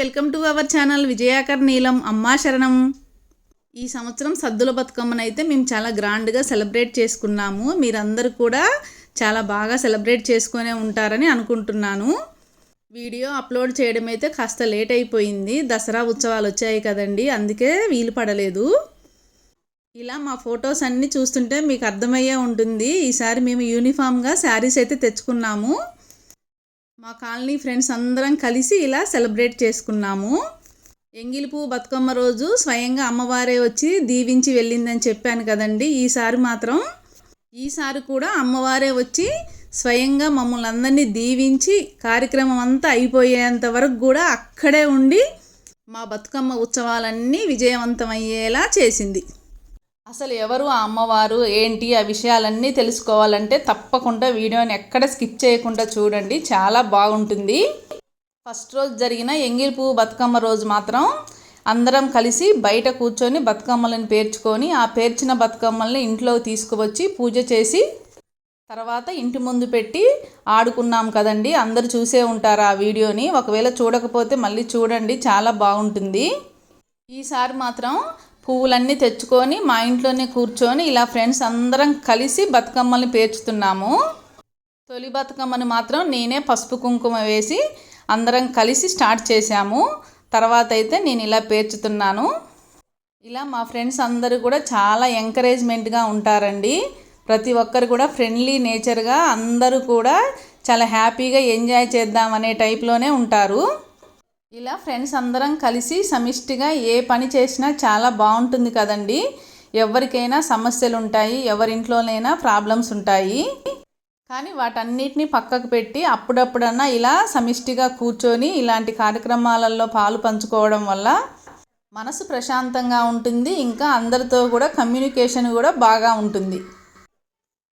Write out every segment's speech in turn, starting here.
Welcome to our channel విజయాకర్ నీలం అమ్మా శరణం. ఈ సంవత్సరం సద్దుల బతుకమ్మను అయితే మేము చాలా గ్రాండ్గా సెలబ్రేట్ చేసుకున్నాము. మీరందరూ కూడా చాలా బాగా సెలబ్రేట్ చేసుకునే ఉంటారని అనుకుంటున్నాను. వీడియో అప్లోడ్ చేయడం అయితే కాస్త లేట్ అయిపోయింది. దసరా ఉత్సవాలు వచ్చాయి కదండి అందుకే వీలు పడలేదు. ఇలా మా ఫొటోస్ అన్నీ చూస్తుంటే మీకు అర్థమయ్యే ఉంటుంది. ఈసారి మేము యూనిఫామ్గా శారీస్ అయితే తెచ్చుకున్నాము. మా కాలనీ ఫ్రెండ్స్ అందరం కలిసి ఇలా సెలబ్రేట్ చేసుకున్నాము. ఎంగిలిపు పువ్వు బతుకమ్మ రోజు స్వయంగా అమ్మవారే వచ్చి దీవించి వెళ్ళిందని చెప్పాను కదండి. ఈసారి మాత్రం ఈసారి కూడా అమ్మవారే వచ్చి స్వయంగా మమ్మల్ని అందరినీ దీవించి కార్యక్రమం అంతా అయిపోయేంత వరకు కూడా అక్కడే ఉండి మా బతుకమ్మ ఉత్సవాలన్నీ విజయవంతమయ్యేలా చేసింది. అసలు ఎవరు ఆ అమ్మవారు ఏంటి ఆ విషయాలన్నీ తెలుసుకోవాలంటే తప్పకుండా వీడియోని ఎక్కడ స్కిప్ చేయకుండా చూడండి. చాలా బాగుంటుంది. ఫస్ట్ రోజు జరిగిన ఎంగిల్ పువ్వు బతుకమ్మ రోజు మాత్రం అందరం కలిసి బయట కూర్చొని బతుకమ్మలను పేర్చుకొని ఆ పేర్చిన బతుకమ్మల్ని ఇంట్లోకి తీసుకువచ్చి పూజ చేసి తర్వాత ఇంటి ముందు పెట్టి ఆడుకున్నాం కదండి. అందరు చూసే ఉంటారు ఆ వీడియోని. ఒకవేళ చూడకపోతే మళ్ళీ చూడండి. చాలా బాగుంటుంది. ఈసారి మాత్రం పువ్వులన్నీ తెచ్చుకొని మా ఇంట్లోనే కూర్చొని ఇలా ఫ్రెండ్స్ అందరం కలిసి బతుకమ్మల్ని పేర్చుతున్నాము. తొలి బతుకమ్మని మాత్రం నేనే పసుపు కుంకుమ వేసి అందరం కలిసి స్టార్ట్ చేశాము. తర్వాత అయితే నేను ఇలా పేర్చుతున్నాను. ఇలా మా ఫ్రెండ్స్ అందరూ కూడా చాలా ఎంకరేజ్మెంట్గా ఉంటారండి. ప్రతి ఒక్కరు కూడా ఫ్రెండ్లీ నేచర్గా అందరూ కూడా చాలా హ్యాపీగా ఎంజాయ్ చేద్దాం అనే టైప్లోనే ఉంటారు. ఇలా ఫ్రెండ్స్ అందరం కలిసి సమిష్టిగా ఏ పని చేసినా చాలా బాగుంటుంది కదండి. ఎవరికైనా సమస్యలు ఉంటాయి ఎవరింట్లోనైనా ప్రాబ్లమ్స్ ఉంటాయి. కానీ వాటన్నిటిని పక్కకు పెట్టి అప్పుడప్పుడన్నా ఇలా సమిష్టిగా కూర్చొని ఇలాంటి కార్యక్రమాలలో పాలు పంచుకోవడం వల్ల మనసు ప్రశాంతంగా ఉంటుంది ఇంకా అందరితో కూడా కమ్యూనికేషన్ కూడా బాగా ఉంటుంది.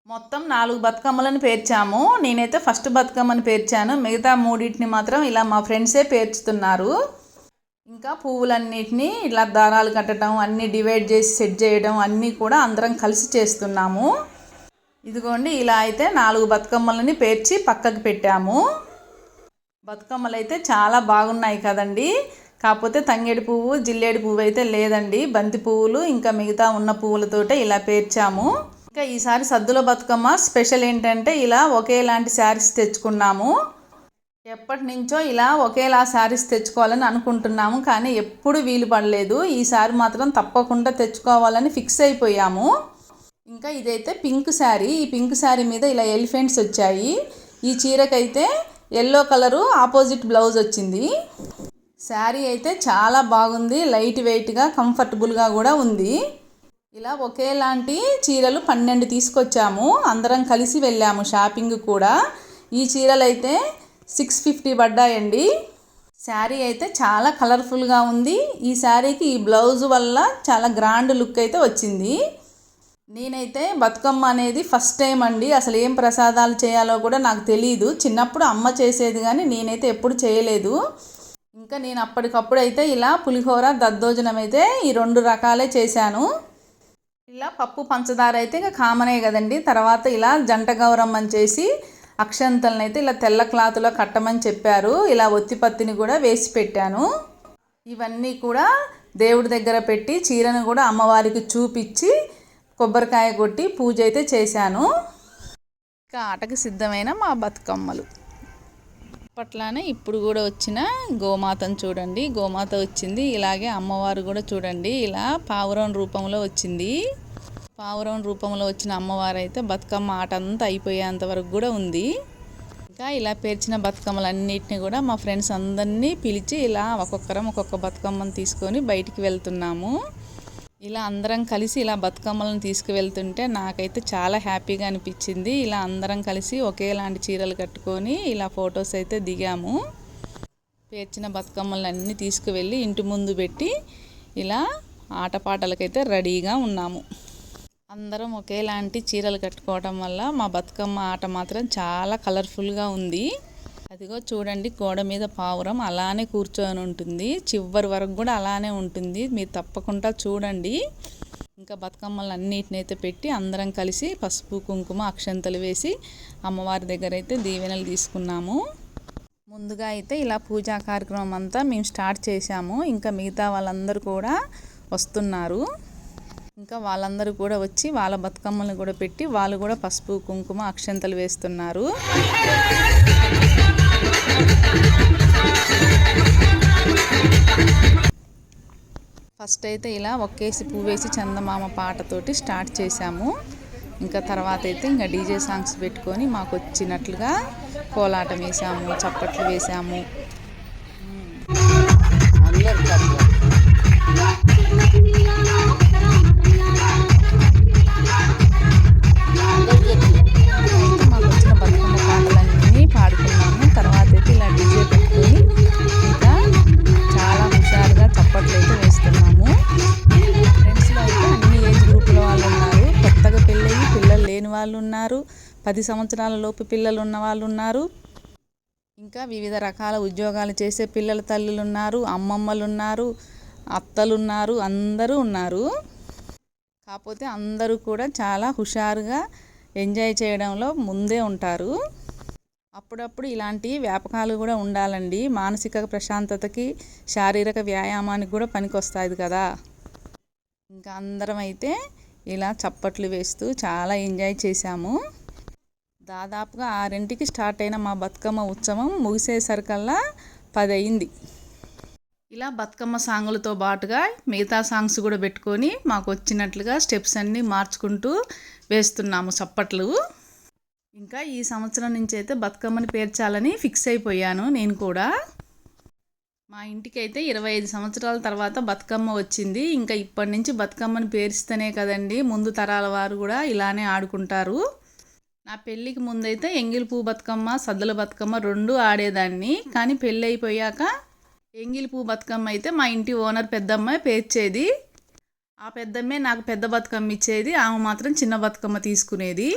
మొత్తం నాలుగు బతుకమ్మలను పేర్చాము. నేనైతే ఫస్ట్ బతుకమ్మని పేర్చాను. మిగతా మూడింటిని మాత్రం ఇలా మా ఫ్రెండ్సే పేర్చుతున్నారు. ఇంకా పువ్వులన్నిటినీ ఇలా దారాలు కట్టడం అన్నీ డివైడ్ చేసి సెట్ చేయడం అన్నీ కూడా అందరం కలిసి చేస్తున్నాము. ఇదిగోండి ఇలా అయితే నాలుగు బతుకమ్మలని పేర్చి పక్కకు పెట్టాము. బతుకమ్మలు అయితే చాలా బాగున్నాయి కదండి. కాకపోతే తంగేడు పువ్వు జిల్లేడు పువ్వు అయితే లేదండి. బంతి పువ్వులు ఇంకా మిగతా ఉన్న పువ్వులతోటే ఇలా పేర్చాము. ఇంకా ఈసారి సద్దుల బతుకమ్మ స్పెషల్ ఏంటంటే ఇలా ఒకేలాంటి శారీస్ తెచ్చుకున్నాము. ఎప్పటి నుంచో ఇలా ఒకేలా శారీస్ తెచ్చుకోవాలని అనుకుంటున్నాము కానీ ఎప్పుడు వీలు పడలేదు. ఈసారి మాత్రం తప్పకుండా తెచ్చుకోవాలని ఫిక్స్ అయిపోయాము. ఇంకా ఇదైతే పింక్ శారీ. ఈ పింక్ శారీ మీద ఇలా ఎలిఫెంట్స్ వచ్చాయి. ఈ చీరకైతే ఎల్లో కలరు ఆపోజిట్ బ్లౌజ్ వచ్చింది. శారీ అయితే చాలా బాగుంది. లైట్ వెయిట్గా కంఫర్టబుల్గా కూడా ఉంది. ఇలా ఒకేలాంటి చీరలు పన్నెండు తీసుకొచ్చాము. అందరం కలిసి వెళ్ళాము షాపింగ్ కూడా. ఈ చీరలు అయితే సిక్స్ ఫిఫ్టీ పడ్డాయండి. శారీ అయితే చాలా కలర్ఫుల్గా ఉంది. ఈ శారీకి ఈ బ్లౌజ్ వల్ల చాలా గ్రాండ్ లుక్ అయితే వచ్చింది. నేనైతే బతుకమ్మ అనేది ఫస్ట్ టైం అండి. అసలు ఏం ప్రసాదాలు చేయాలో కూడా నాకు తెలియదు చిన్నప్పుడు అమ్మ చేసేది కానీ నేనైతే ఎప్పుడు చేయలేదు. ఇంకా నేను అప్పటికప్పుడు అయితే ఇలా పులిహోర దద్దోజనం అయితే ఈ రెండు రకాలే చేశాను. ఇలా పప్పు పంచదార అయితే ఇంకా కామనే కదండి. తర్వాత ఇలా జంట గౌరమ్మని చేసి అక్షంతలను అయితే ఇలా తెల్ల క్లాత్లో కట్టమని చెప్పారు. ఇలా ఒత్తిపత్తిని కూడా వేసి పెట్టాను. ఇవన్నీ కూడా దేవుడి దగ్గర పెట్టి చీరను కూడా అమ్మవారికి చూపించి కొబ్బరికాయ కొట్టి పూజ అయితే చేశాను. ఇంకా ఆటకు సిద్ధమైన మా బతుకమ్మలు. అప్పట్లానే ఇప్పుడు కూడా వచ్చిన గోమాతను చూడండి. గోమాత వచ్చింది. ఇలాగే అమ్మవారు కూడా చూడండి. ఇలా పావురం రూపంలో వచ్చింది. పావురం రూపంలో వచ్చిన అమ్మవారు అయితే బతుకమ్మ ఆట అంతా అయిపోయేంత వరకు కూడా ఉంది. ఇంకా ఇలా పేర్చిన బతుకమ్మలన్నిటిని కూడా మా ఫ్రెండ్స్ అందరినీ పిలిచి ఇలా ఒక్కొక్కరం ఒక్కొక్క బతుకమ్మను తీసుకొని బయటికి వెళ్తున్నాము. ఇలా అందరం కలిసి ఇలా బతుకమ్మలను తీసుకువెళ్తుంటే నాకైతే చాలా హ్యాపీగా అనిపించింది. ఇలా అందరం కలిసి ఒకేలాంటి చీరలు కట్టుకొని ఇలా ఫొటోస్ అయితే దిగాము. పేర్చిన బతుకమ్మలన్నీ తీసుకువెళ్ళి ఇంటి ముందు పెట్టి ఇలా ఆటపాటలకైతే రెడీగా ఉన్నాము. అందరం ఒకేలాంటి చీరలు కట్టుకోవడం వల్ల మా బతుకమ్మ ఆట మాత్రం చాలా కలర్ఫుల్గా ఉంది. అదిగో చూడండి గోడ మీద పావురం అలానే కూర్చొని ఉంటుంది. చివరి వరకు కూడా అలానే ఉంటుంది. మీరు తప్పకుండా చూడండి. ఇంకా బతుకమ్మలు అన్నిటినైతే పెట్టి అందరం కలిసి పసుపు కుంకుమ అక్షంతలు వేసి అమ్మవారి దగ్గర అయితే దీవెనలు తీసుకున్నాము. ముందుగా అయితే ఇలా పూజా కార్యక్రమం అంతా మేము స్టార్ట్ చేశాము. ఇంకా మిగతా వాళ్ళందరూ కూడా వస్తున్నారు. ఇంకా వాళ్ళందరూ కూడా వచ్చి వాళ్ళ బతుకమ్మల్ని కూడా పెట్టి వాళ్ళు కూడా పసుపు కుంకుమ అక్షంతలు వేస్తున్నారు. ఫస్ట్ అయితే ఇలా ఒక్కేసి పువ్వేసి చందమామ పాటతోటి స్టార్ట్ చేశాము. ఇంకా తర్వాత అయితే ఇంకా డీజే సాంగ్స్ పెట్టుకొని మాకు వచ్చినట్లుగా కోలాటం వేసాము చప్పట్లు వేసాము. అందరు పది సంవత్సరాల లోపు పిల్లలు ఉన్న వాళ్ళు ఉన్నారు ఇంకా వివిధ రకాల ఉద్యోగాలు చేసే పిల్లల తల్లులు ఉన్నారు అమ్మమ్మలు ఉన్నారు అత్తలు ఉన్నారు అందరూ ఉన్నారు. కాకపోతే అందరూ కూడా చాలా హుషారుగా ఎంజాయ్ చేయడంలో ముందే ఉంటారు. అప్పుడప్పుడు ఇలాంటి వ్యాపకాలు కూడా ఉండాలండి. మానసిక ప్రశాంతతకి శారీరక వ్యాయామానికి కూడా పనికొస్తుంది కదా. ఇంకా అందరం అయితే ఇలా చప్పట్లు వేస్తూ చాలా ఎంజాయ్ చేశాము. దాదాపుగా ఆరింటికి స్టార్ట్ అయిన మా బతుకమ్మ ఉత్సవం ముగిసేసరికల్లా పది అయింది ఇలా బతుకమ్మ సాంగులతో పాటుగా మిగతా సాంగ్స్ కూడా పెట్టుకొని మాకు వచ్చినట్లుగా స్టెప్స్ అన్నీ మార్చుకుంటూ వేస్తున్నాము చప్పట్లు. ఇంకా ఈ సంవత్సరం నుంచి అయితే బతుకమ్మని పేర్చాలని ఫిక్స్ అయిపోయాను నేను కూడా. మా ఇంటికి అయితే ఇరవై ఐదు సంవత్సరాల తర్వాత బతుకమ్మ వచ్చింది. ఇంకా ఇప్పటి నుంచి బతుకమ్మని పేరిస్తేనే కదండి ముందు తరాల వారు కూడా ఇలానే ఆడుకుంటారు. నా పెళ్ళికి ముందైతే ఎంగిల్ పూ బతుకమ్మ సద్దుల బతుకమ్మ రెండు ఆడేదాన్ని. కానీ పెళ్ళి అయిపోయాక ఎంగిల్ పూ బతుకమ్మ అయితే మా ఇంటి ఓనర్ పెద్దమ్మ పేర్చేది. ఆ పెద్దమ్మే నాకు పెద్ద బతుకమ్మ ఇచ్చేది. ఆమె మాత్రం చిన్న బతుకమ్మ తీసుకునేది.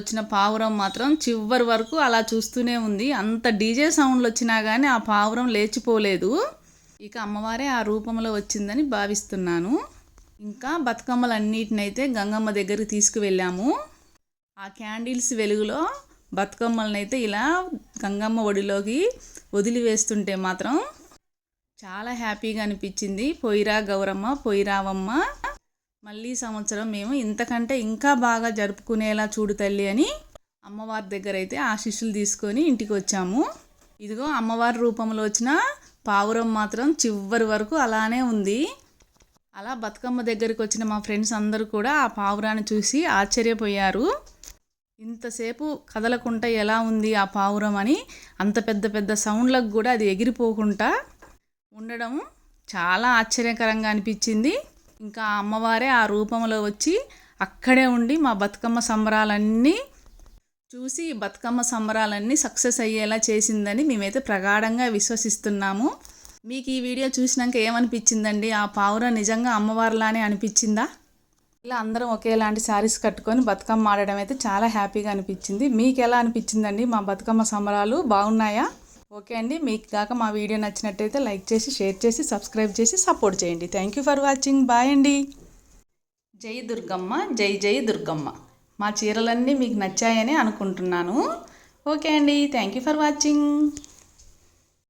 వచ్చిన పావురం మాత్రం చివరి వరకు అలా చూస్తూనే ఉంది. అంత డీజే సౌండ్లు వచ్చినా కానీ ఆ పావురం లేచిపోలేదు. ఇక అమ్మవారే ఆ రూపంలో వచ్చిందని భావిస్తున్నాను. ఇంకా బతుకమ్మలన్నిటినైతే గంగమ్మ దగ్గరికి తీసుకువెళ్ళాము. ఆ క్యాండిల్స్ వెలుగులో బతుకమ్మలనైతే ఇలా గంగమ్మ ఒడిలోకి వదిలివేస్తుంటే మాత్రం చాలా హ్యాపీగా అనిపించింది. పొయ్యిరా గౌరమ్మ పొయ్యిరావమ్మ మళ్ళీ సంవత్సరం మేము ఇంతకంటే ఇంకా బాగా జరుపుకునేలా చూడు తల్లి అని అమ్మవారి దగ్గర అయితే ఆశీస్సులు తీసుకొని ఇంటికి వచ్చాము. ఇదిగో అమ్మవారి రూపంలో వచ్చిన పావురం మాత్రం చివరి వరకు అలానే ఉంది. అలా బతుకమ్మ దగ్గరికి వచ్చిన మా ఫ్రెండ్స్ అందరూ కూడా ఆ పావురాన్ని చూసి ఆశ్చర్యపోయారు. ఇంతసేపు కదలకుండా ఎలా ఉంది ఆ పావురం అని అంత పెద్ద పెద్ద సౌండ్లకు కూడా అది ఎగిరిపోకుండా ఉండడం చాలా ఆశ్చర్యకరంగా అనిపించింది. ఇంకా అమ్మవారే ఆ రూపంలో వచ్చి అక్కడే ఉండి మా బతుకమ్మ సంబరాలన్నీ చూసి బతుకమ్మ సంబరాలన్నీ సక్సెస్ అయ్యేలా చేసిందని మేమైతే ప్రగాఢంగా విశ్వసిస్తున్నాము. మీకు ఈ వీడియో చూసినాక ఏమనిపించిందండి? ఆ పావుర నిజంగా అమ్మవారిలానే అనిపించిందా? ఇలా అందరం ఒకేలాంటి శారీస్ కట్టుకొని బతుకమ్మ ఆడడం అయితే చాలా హ్యాపీగా అనిపించింది. మీకు ఎలా అనిపించిందండి? మా బతుకమ్మ సంబరాలు బాగున్నాయా? ఓకే అండి. మీకు కాక మా వీడియో నచ్చినట్టయితే లైక్ చేసి షేర్ చేసి సబ్స్క్రైబ్ చేసి సపోర్ట్ చేయండి. Thank you for watching bye అండి. జై దుర్గమ్మ జై జై దుర్గమ్మ. మా చీరలన్నీ మీకు నచ్చాయని అనుకుంటున్నాను. ఓకే అండి. Thank you for watching